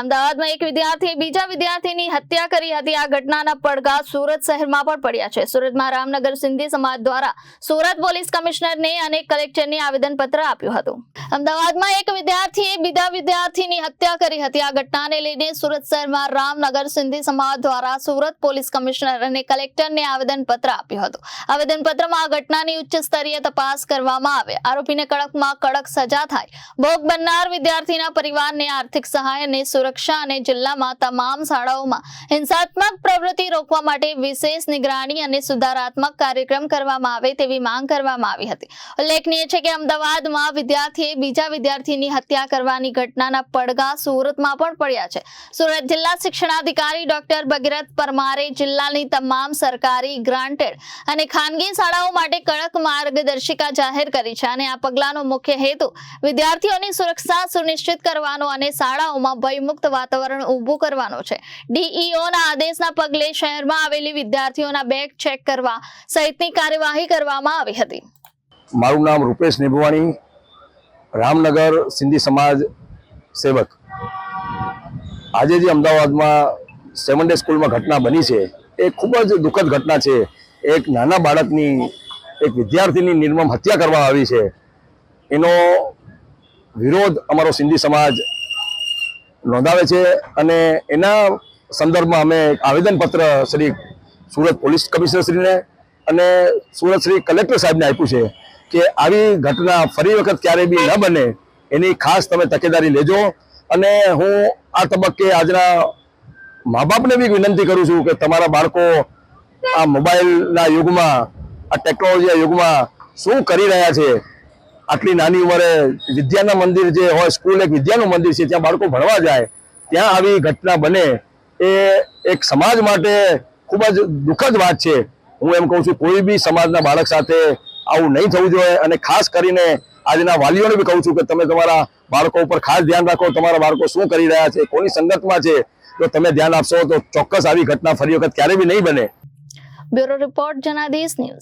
અમદાવાદમાં એક વિદ્યાર્થીએ બીજા વિદ્યાર્થીની હત્યા કરી હતી. આ ઘટનાના પડઘા સુરત શહેરમાં પણ પડ્યા છે. સુરતમાં રામનગર સિંધી સમાજ દ્વારા સુરત પોલીસ કમિશનરને અને કલેક્ટરને આવેદનપત્ર આપ્યું હતું. અમદાવાદમાં એક વિદ્યાર્થીએ બીજા વિદ્યાર્થીની હત્યા કરી હતી. આ ઘટનાને લઈને સુરત શહેરમાં રામનગર સિંધી સમાજ દ્વારા સુરત પોલીસ કમિશનર અને કલેક્ટરને આવેદનપત્ર આપ્યું હતું. આવેદનપત્રમાં આ ઘટનાની ઉચ્ચ સ્તરીય તપાસ કરવામાં આવે. આરોપીને કડકમાં કડક સજા થાય. ભોગ બનનાર વિદ્યાર્થીના પરિવારને આર્થિક સહાય અને સુરક્ષા અને જિલ્લામાં તમામ શાળાઓમાં હિંસાત્મક પ્રવૃત્તિ રોકવા માટે વિશેષ નિગરાણી અને સુધારાત્મક કાર્યક્રમ કરવામાં આવે તેવી માંગ કરવામાં આવી હતી. ઉલ્લેખનીય છે કે અમદાવાદમાં વિદ્યાર્થીએ બીજા વિદ્યાર્થીની હત્યા કરવાની ઘટનાના પડઘા સુરતમાં પણ પડ્યા છે. સુરત જિલ્લા શિક્ષણાધિકારી ડોક્ટર ભગીરથ પરમારે જિલ્લાની તમામ સરકારી ગ્રાન્ટેડ અને ખાનગી શાળાઓ માટે કડક માર્ગદર્શિકા જાહેર કરી છે અને આ પગલાંનો મુખ્ય હેતુ વિદ્યાર્થીઓની સુરક્ષા સુનિશ્ચિત કરવાનો અને શાળાઓમાં ભયમુક્ત વાતાવરણ ઊભું કરવાનો છે. ડીઈઓના આદેશના પગલે શહેરમાં આવેલી વિદ્યાર્થીઓના બેગ ચેક કરવા સહિતની કાર્યવાહી કરવામાં આવી હતી. મારું નામ રૂપેશ નિભવાણી, રામનગર સિંધી સમાજ સેવક. આજે જે અમદાવાદમાં સેવન ડે સ્કૂલમાં ઘટના બની છે, એ ખૂબ જ દુઃખદ ઘટના છે. એક નાના બાળકની, એક વિદ્યાર્થીની નિર્મમ હત્યા કરવામાં આવી છે. એનો વિરોધ અમારો સિંધી સમાજ નોંધાવે છે અને એના સંદર્ભમાં અમે આવેદનપત્ર શ્રી સુરત પોલીસ કમિશનરશ્રીને અને સુરત શ્રી કલેક્ટર સાહેબને આપ્યું છે કે આવી ઘટના ફરી વખત ક્યારે બી ન બને, એની ખાસ તમે તકેદારી લેજો. અને હું આ તબક્કે આજના મા બાપને બી વિનંતી કરું છું કે તમારા બાળકો આ મોબાઈલના યુગમાં, આ ટેકનોલોજીના યુગમાં શું કરી રહ્યા છે આટલી નાની ઉંમરે વિદ્યાના મંદિર જે હોય સ્કૂલ એક વિદ્યાનું મંદિર છે ત્યાં બાળકો ભણવા જાય, ત્યાં આવી ઘટના બને, એ એક સમાજ માટે ખૂબ જ દુઃખદ વાત છે. હું એમ કહું છું, કોઈ બી સમાજના બાળક સાથે આવું નહીં થવું જોઈએ અને ખાસ કરીને આજના વાલીઓને બી કહું છું કે તમે તમારા બાળકો ઉપર ખાસ ધ્યાન રાખો, તમારા બાળકો શું કરી રહ્યા છે, કોની સંગતમાં છે, જો તમે ધ્યાન આપશો તો ચોક્કસ આવી ઘટના ફરી વખત ક્યારે બી નહીં બને. Bureau report Janadesh news.